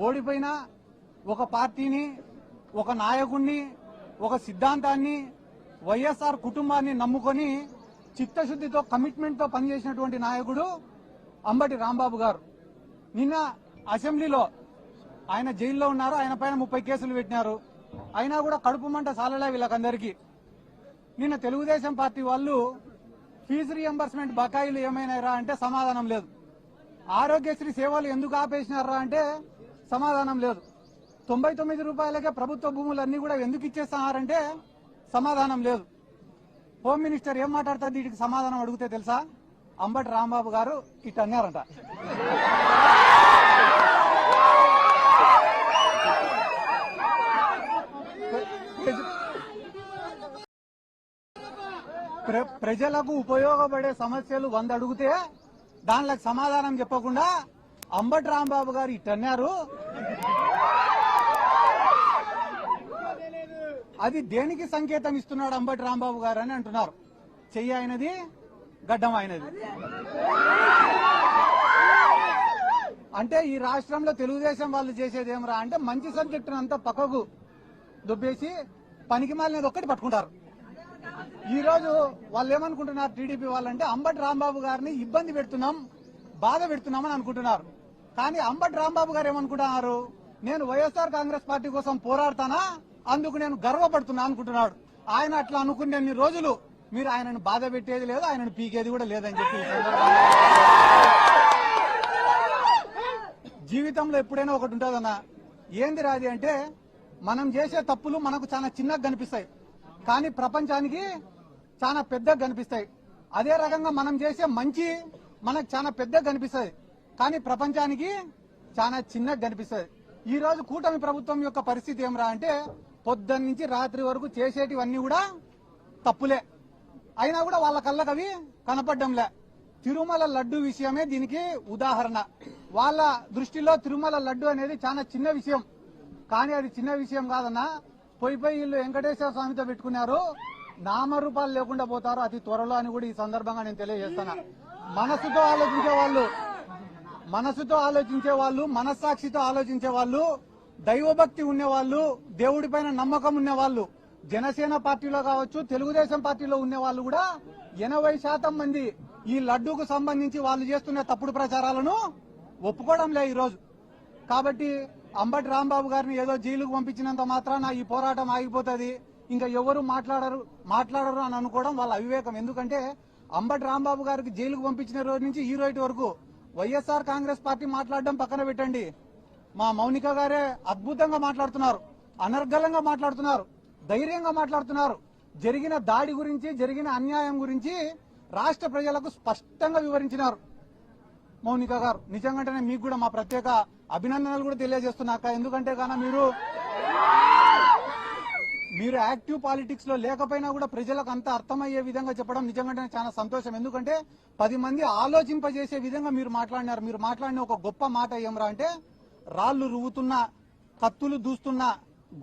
ఓడిపోయిన ఒక పార్టీని ఒక నాయకుణ్ణి ఒక సిద్ధాంతాన్ని వైఎస్ఆర్ కుటుంబాన్ని నమ్ముకొని చిత్తశుద్దితో కమిట్మెంట్తో పనిచేసినటువంటి నాయకుడు అంబటి రాంబాబు గారు. నిన్న అసెంబ్లీలో ఆయన జైల్లో ఉన్నారు. ఆయన పైన ముప్పై కేసులు పెట్టినారు. అయినా కూడా కడుపు మంట సాలలే వీళ్ళకందరికీ. నిన్న తెలుగుదేశం పార్టీ వాళ్ళు ఫీజు రియంబర్స్మెంట్ బకాయిలు ఏమైనారా అంటే సమాధానం లేదు. ఆరోగ్యశ్రీ సేవలు ఎందుకు ఆపేసినారా అంటే సమాధానం లేదు. తొంభై తొమ్మిది రూపాయలకే ప్రభుత్వ భూములన్నీ కూడా ఎందుకు ఇచ్చేస్తున్నారంటే సమాధానం లేదు. హోమ్ మినిస్టర్ ఏం మాట్లాడుతుంది వీటికి సమాధానం అడిగితే తెలుసా? అంబటి రాంబాబు గారు ఇట్ అన్నారంట. ప్ర- ప్రజలకు ఉపయోగపడే సమస్యలు వంద అడిగితే దానిలకు సమాధానం చెప్పకుండా అంబటి రాంబాబు గారు ఇట్టన్నారు అది దేనికి సంకేతం ఇస్తున్నాడు అంబటి రాంబాబు గారు అని అంటున్నారు. చెయ్యి అయినది గడ్డం అయినది అంటే ఈ రాష్ట్రంలో తెలుగుదేశం వాళ్ళు చేసేది ఏమరా అంటే మంచి సబ్జెక్టును అంతా పక్కకు దుబ్బేసి పనికి మాలినది ఒక్కటి పట్టుకుంటారు. ఈ రోజు వాళ్ళు ఏమనుకుంటున్నారు టీడీపీ వాళ్ళంటే అంబటి రాంబాబు గారిని ఇబ్బంది పెడుతున్నాం బాధ పెడుతున్నామని అనుకుంటున్నారు. కానీ అంబటి రాంబాబు గారు ఏమనుకుంటున్నారు? నేను వైఎస్ఆర్ కాంగ్రెస్ పార్టీ కోసం పోరాడతానా? అందుకు నేను గర్వపడుతున్నా అనుకుంటున్నాడు. ఆయన అట్లా అనుకునే రోజులు మీరు ఆయనను బాధ పెట్టేది లేదు ఆయనను పీకేది కూడా లేదని చెప్పి జీవితంలో ఎప్పుడైనా ఒకటి ఉంటుందన్నా. ఏంది రాది అంటే మనం చేసే తప్పులు మనకు చాలా చిన్నగా కనిపిస్తాయి. కానీ ప్రపంచానికి చాలా పెద్దగా కనిపిస్తాయి. అదే రకంగా మనం చేసే మంచి మనకు చాలా పెద్దగా కనిపిస్తుంది కానీ ప్రపంచానికి చాలా చిన్నగా కనిపిస్తుంది. ఈ రోజు కూటమి ప్రభుత్వం యొక్క పరిస్థితి ఏమరా అంటే పొద్దున్న నుంచి రాత్రి వరకు చేసేటివన్నీ కూడా తప్పులే. అయినా కూడా వాళ్ళ కళ్ళకవి కనపడ్డంలే. తిరుమల లడ్డు విషయమే దీనికి ఉదాహరణ. వాళ్ళ దృష్టిలో తిరుమల లడ్డు అనేది చాలా చిన్న విషయం. కానీ అది చిన్న విషయం కాదన్నా పోయి పోయి వీళ్ళు వెంకటేశ్వర స్వామితో పెట్టుకున్నారు. నామరూపాలు లేకుండా పోతారు. అతి త్వరలో అని కూడా ఈ సందర్భంగా నేను తెలియజేస్తాను మనసుతో ఆలోచించే వాళ్ళు మనసుతో ఆలోచించే వాళ్ళు మనస్సాక్షితో ఆలోచించే వాళ్ళు దైవభక్తి ఉన్నవాళ్ళు దేవుడిపైన నమ్మకం ఉన్నవాళ్ళు జనసేన పార్టీలో కావచ్చు తెలుగుదేశం పార్టీలో ఉండే వాళ్ళు కూడా ఎనభై శాతం మంది ఈ లడ్డూకు సంబంధించి వాళ్ళు చేస్తున్న తప్పుడు ప్రచారాలను ఒప్పుకోవడం లే ఈరోజు. కాబట్టి అంబటి రాంబాబు గారిని ఏదో జైలుకు పంపించినంత మాత్రాన ఈ పోరాటం ఆగిపోతుంది. ఇంకా ఎవరు మాట్లాడరు మాట్లాడరు అని అనుకోవడం వాళ్ళ అవివేకం. ఎందుకంటే అంబటి రాంబాబు గారికి జైలుకు పంపించిన రోజు నుంచి ఈ రోజు వరకు వైఎస్ఆర్ కాంగ్రెస్ పార్టీ మాట్లాడడం పక్కన పెట్టండి. మా మౌనిక గారే అద్భుతంగా మాట్లాడుతున్నారు. అనర్గళంగా మాట్లాడుతున్నారు. ధైర్యంగా మాట్లాడుతున్నారు. జరిగిన దాడి గురించి జరిగిన అన్యాయం గురించి రాష్ట్ర ప్రజలకు స్పష్టంగా వివరించినారు. మౌనిక గారు నిజంగానే మీకు కూడా మా ప్రత్యేక అభినందనలు కూడా తెలియజేస్తున్నాక ఎందుకంటే కాన మీరు మీరు యాక్టివ్ పాలిటిక్స్లో లేకపోయినా కూడా ప్రజలకు అంత అర్థమయ్యే విధంగా చెప్పడం నిజంగానే చాలా సంతోషం. ఎందుకంటే పది మంది ఆలోచింపజేసే విధంగా మీరు మాట్లాడినారు. మీరు మాట్లాడిన ఒక గొప్ప మాట ఏమరా అంటే రాళ్ళు రువ్వుతున్నా కత్తులు దూస్తున్నా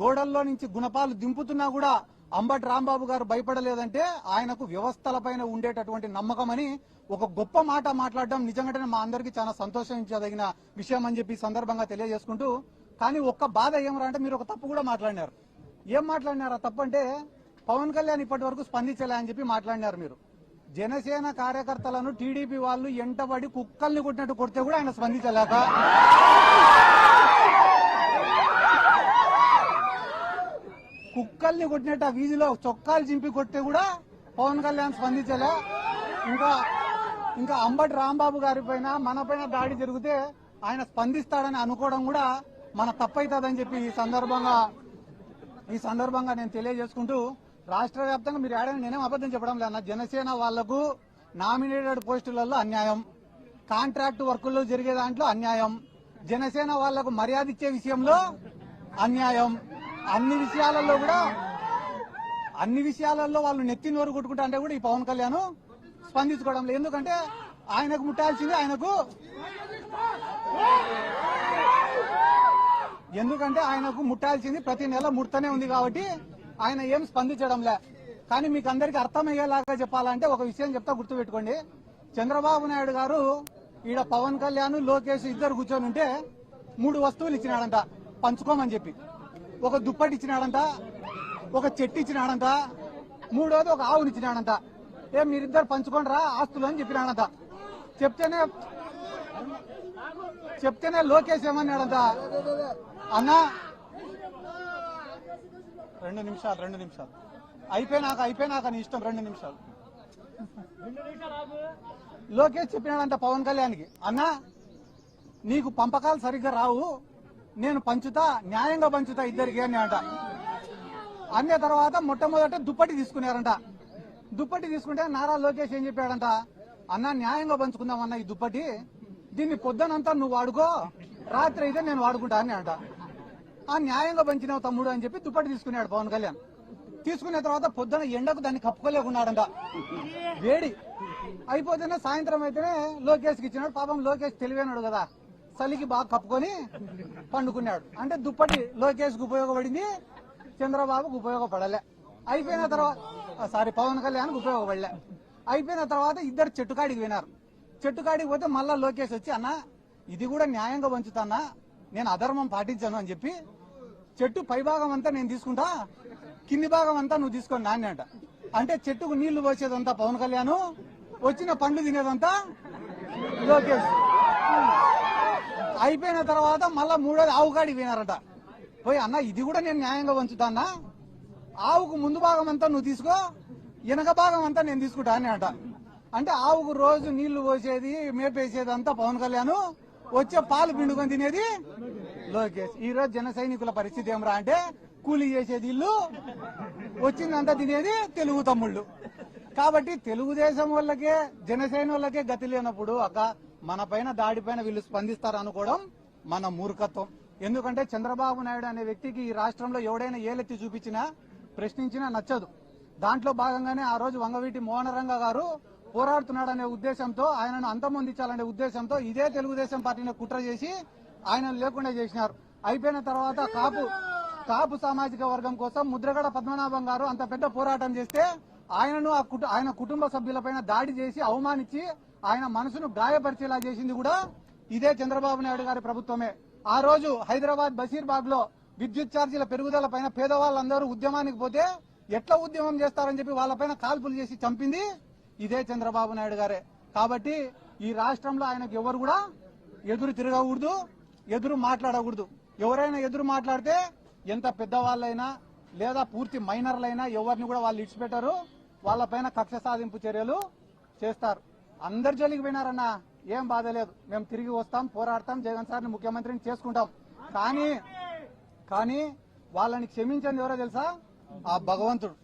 గోడల్లో నుంచి గుణపాలు దింపుతున్నా కూడా అంబటి రాంబాబు గారు భయపడలేదంటే ఆయనకు వ్యవస్థలపైన ఉండేటటువంటి నమ్మకం అని ఒక గొప్ప మాట మాట్లాడడం నిజంగానే మా అందరికీ చాలా సంతోషించదగిన విషయం అని చెప్పి సందర్భంగా తెలియజేసుకుంటూ కానీ ఒక్క బాధ ఏమరా అంటే మీరు ఒక తప్పు కూడా మాట్లాడినారు. ఏం మాట్లాడినారా? తప్పంటే పవన్ కళ్యాణ్ ఇప్పటి వరకు స్పందించలే అని చెప్పి మాట్లాడినారు మీరు. జనసేన కార్యకర్తలను టీడీపీ వాళ్ళు ఎంటబడి కుక్కల్ని కొట్టినట్టు కొడితే కూడా ఆయన స్పందించలేక? కుక్కల్ని కొట్టినట్టు ఆ వీధిలో చొక్కాలు చింపి కొడితే కూడా పవన్ కళ్యాణ్ స్పందించలే. ఇంకా ఇంకా అంబటి రాంబాబు గారి పైన మన పైన దాడి జరిగితే ఆయన స్పందిస్తాడని అనుకోవడం కూడా మన తప్పైతుందని చెప్పి ఈ సందర్భంగా ఈ సందర్భంగా నేను తెలియజేసుకుంటూ రాష్ట్ర వ్యాప్తంగా మీరు ఏడని నేనేం అబద్దం చెప్పడం లేదు జనసేన వాళ్ళకు నామినేటెడ్ పోస్టులలో అన్యాయం. కాంట్రాక్ట్ వర్కుల్లో జరిగే దాంట్లో అన్యాయం. జనసేన వాళ్ళకు మర్యాద ఇచ్చే విషయంలో అన్యాయం. అన్ని విషయాలలో కూడా అన్ని విషయాలలో వాళ్ళు నెత్తి నోరు కొట్టుకుంటా అంటే కూడా ఈ పవన్ కళ్యాణ్ స్పందించుకోవడం లేదు. ఎందుకంటే ఆయనకు ముట్టాల్సింది ఆయనకు ఎందుకంటే ఆయనకు ముట్టాల్సింది ప్రతి నెల ముడతనే ఉంది కాబట్టి ఆయన ఏం స్పందించడంలే. కానీ మీకు అందరికి అర్థమయ్యేలాగా చెప్పాలంటే ఒక విషయం చెప్తా గుర్తుపెట్టుకోండి. చంద్రబాబు నాయుడు గారు ఈడ పవన్ కళ్యాణ్ లోకేష్ ఇద్దరు కూర్చొని ఉంటే మూడు వస్తువులు ఇచ్చినాడంట పంచుకోమని చెప్పి. ఒక దుప్పటి ఇచ్చినాడంట ఒక చెట్టు ఇచ్చినాడంట మూడోది ఒక ఆవుని ఇచ్చినాడంట. ఏ మీరిద్దరు పంచుకోండి రా ఆస్తులు అని చెప్పినాడంట. చెప్తేనే చెప్తేనే లోకేష్ ఏమన్నాడంట? అన్నా. రెండు నిమిషాలు రెండు నిమిషాలు. అయిపోయినాక అయిపోయినాక నీ ఇష్టం రెండు నిమిషాలు. లోకేష్ చెప్పినాడంట పవన్ కళ్యాణ్కి అన్నా నీకు పంపకాలు సరిగ్గా రావు. నేను పంచుతా న్యాయంగా పంచుతా ఇద్దరికి అని అంట అన్న తర్వాత మొట్టమొదట దుప్పటి తీసుకున్నారంట. దుప్పటి తీసుకుంటే నారా లోకేష్ ఏం చెప్పాడంట? అన్న న్యాయంగా పంచుకుందాం అన్న ఈ దుప్పటి. దీన్ని పొద్దునంతా నువ్వు వాడుకో రాత్రి అయితే నేను వాడుకుంటా అని అంట ఆ న్యాయంగా పంచినావు తమ్ముడు అని చెప్పి దుప్పటి తీసుకున్నాడు పవన్ కళ్యాణ్. తీసుకున్న తర్వాత పొద్దున ఎండకు దాన్ని కప్పుకోలేకున్నాడంట. వేడి. అయిపోతేనే సాయంత్రం అయితేనే లోకేష్కి ఇచ్చినాడు. పాపం లోకేష్ తెలివైనాడు కదా. చలికి బాగా కప్పుకొని పండుకున్నాడు. అంటే దుప్పటి లోకేష్కి ఉపయోగపడింది చంద్రబాబుకు ఉపయోగపడలే. అయిపోయిన తర్వాత సారీ పవన్ కళ్యాణ్కి ఉపయోగపడలే. అయిపోయిన తర్వాత ఇద్దరు చెట్టుకాడికి వినారు చెట్టుకాడికి పోతే మళ్ళా లోకేష్ వచ్చి అన్న ఇది కూడా న్యాయంగా పంచుతానా? నేను అధర్మం పాటించాను అని చెప్పి చెట్టు పై భాగం అంతా నేను తీసుకుంటా కింది భాగం అంతా నువ్వు తీసుకొని నాన్న అంట అంటే చెట్టుకు నీళ్ళు పోసేదంతా పవన్ కళ్యాణ్ వచ్చిన పండ్లు తినేదంతా లోకేష్. అయిపోయిన తర్వాత మళ్ళా మూడోది ఆవు కాడికి పోయినారట. పోయి అన్న ఇది కూడా నేను న్యాయంగా వంచుతానా ఆవుకు ముందు భాగం అంతా నువ్వు తీసుకో వెనక భాగం అంతా నేను తీసుకుంటా అని అంట అంటే ఆవుకు రోజు నీళ్ళు పోసేది మేపేసేది అంతా పవన్ కళ్యాణ్. వచ్చే పాలు పిండుకొని తినేది లోకేష్. ఈ రోజు జన సైనికుల పరిస్థితి ఏమరా అంటే కూలీ చేసేది ఇల్లు వచ్చిందంతా తినేది తెలుగు తమ్ముళ్ళు. కాబట్టి తెలుగుదేశం వాళ్ళకే జనసేన వాళ్ళకే గతి లేనప్పుడు అక్క మన పైన దాడి పైన వీళ్ళు స్పందిస్తారు అనుకోవడం మన మూర్ఖత్వం. ఎందుకంటే చంద్రబాబు నాయుడు అనే వ్యక్తికి ఈ రాష్ట్రంలో ఎవడైనా ఏలెత్తి చూపించినా ప్రశ్నించినా నచ్చదు. దాంట్లో భాగంగానే ఆ రోజు వంగవీటి మోహనరంగ గారు పోరాడుతున్నాడనే ఉద్దేశంతో ఆయనను అంతమొందించాలనే ఉద్దేశంతో ఇదే తెలుగుదేశం పార్టీని కుట్ర చేసి ఆయన లేకుండా చేసినారు. అయిపోయిన తర్వాత కాపు కాపు సామాజిక వర్గం కోసం ముద్రగడ పద్మనాభం గారు అంత పెద్ద పోరాటం చేస్తే ఆయనను ఆ ఆయన కుటుంబ సభ్యులపైన దాడి చేసి అవమానించి ఆయన మనసును గాయపరిచేలా చేసింది కూడా ఇదే చంద్రబాబు నాయుడు గారి ప్రభుత్వమే. ఆ రోజు హైదరాబాద్ బషీర్బాగ్లో విద్యుత్ ఛార్జీల పెరుగుదల పైన పేదవాళ్ళందరూ ఉద్యమానికి పోతే ఎట్లా ఉద్యమం చేస్తారని చెప్పి వాళ్ళపైన కాల్పులు చేసి చంపింది ఇదే చంద్రబాబు నాయుడు గారే. కాబట్టి ఈ రాష్ట్రంలో ఆయనకు ఎవరు కూడా ఎదురు తిరగకూడదు ఎదురు మాట్లాడకూడదు. ఎవరైనా ఎదురు మాట్లాడితే ఎంత పెద్దవాళ్ళైనా లేదా పూర్తి మైనర్లైనా ఎవరిని కూడా వాళ్ళు ఇడిచిపెట్టారు వాళ్ళపైన కక్ష సాధింపు చర్యలు చేస్తారు. అందరు జోలికిపోయినారన్న ఏం బాధ లేదు. మేము తిరిగి వస్తాం పోరాడతాం జగన్ సార్ని ముఖ్యమంత్రిని చేసుకుంటాం. కానీ కానీ వాళ్ళని క్షమించండి ఎవరో తెలుసా? ఆ భగవంతుడు.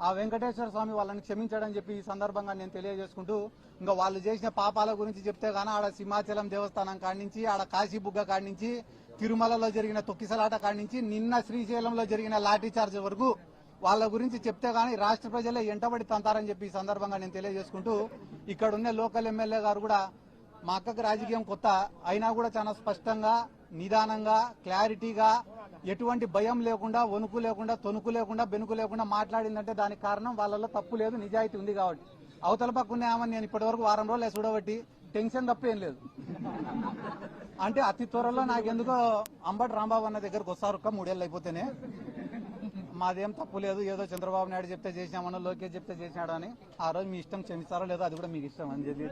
ఆ వెంకటేశ్వర స్వామి వాళ్ళని క్షమించాడని చెప్పి ఈ సందర్భంగా నేను తెలియజేసుకుంటూ ఇంకా వాళ్ళు చేసిన పాపాల గురించి చెప్తే గానీ ఆడ సింహాచలం దేవస్థానం కాడించి నుంచి ఆడ కాశీబుగ్గ కాడించి నుంచి తిరుమలలో జరిగిన తొక్కిసలాట కాడించి నుంచి నిన్న శ్రీశైలంలో జరిగిన లాఠీ చార్జ్ వరకు వాళ్ళ గురించి చెప్తే గానీ రాష్ట్ర ప్రజలే ఎంటబడి తంతారని చెప్పి ఈ సందర్భంగా నేను తెలియజేసుకుంటూ ఇక్కడ ఉన్న లోకల్ ఎమ్మెల్యే గారు కూడా మా అక్కకు రాజకీయం కొత్త. అయినా కూడా చాలా స్పష్టంగా నిదానంగా క్లారిటీగా ఎటువంటి భయం లేకుండా వణుకు లేకుండా తొనుకు లేకుండా బెనుకు లేకుండా మాట్లాడిందంటే దానికి కారణం వాళ్ళలో తప్పు లేదు నిజాయితీ ఉంది కాబట్టి. అవతల పక్క ఆమె నేను ఇప్పటివరకు వారం రోజులు చూడబట్టి టెన్షన్ తప్ప ఏం లేదు. అంటే అతి త్వరలో నాకెందుకో అంబటి రాంబాబు అన్న దగ్గరకు వస్తారు ఒక్క మూడేళ్ళు అయిపోతేనే. మాదేం తప్పు లేదు. ఏదో చంద్రబాబు నాయుడు చెప్తే చేసినామనో లోకేష్ చెప్తే చేసినాడు అని ఆ రోజు మీ ఇష్టం క్షమిస్తారో లేదో అది కూడా మీకు ఇష్టం. అని చెప్పి.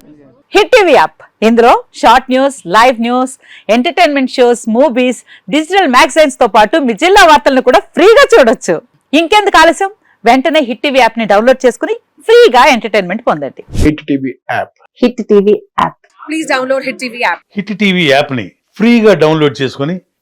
Hit TV app. ఇందులో short news live news entertainment shows movies digital మ్యాగజైన్స్తో పాటు మీ జిల్లా వార్తలను కూడా ఫ్రీగా చూడొచ్చు. ఇంకెందుకు ఆలస్యం? వెంటనే హిట్ టీవీ యాప్ని డౌన్లోడ్ చేసుకుని ఫ్రీగా ఎంటర్టైన్మెంట్ పొందండి. Hit TV app. Hit TV app. Please download Hit TV app. Hit TV యాప్ని ఫ్రీగా డౌన్లోడ్ చేసుకొని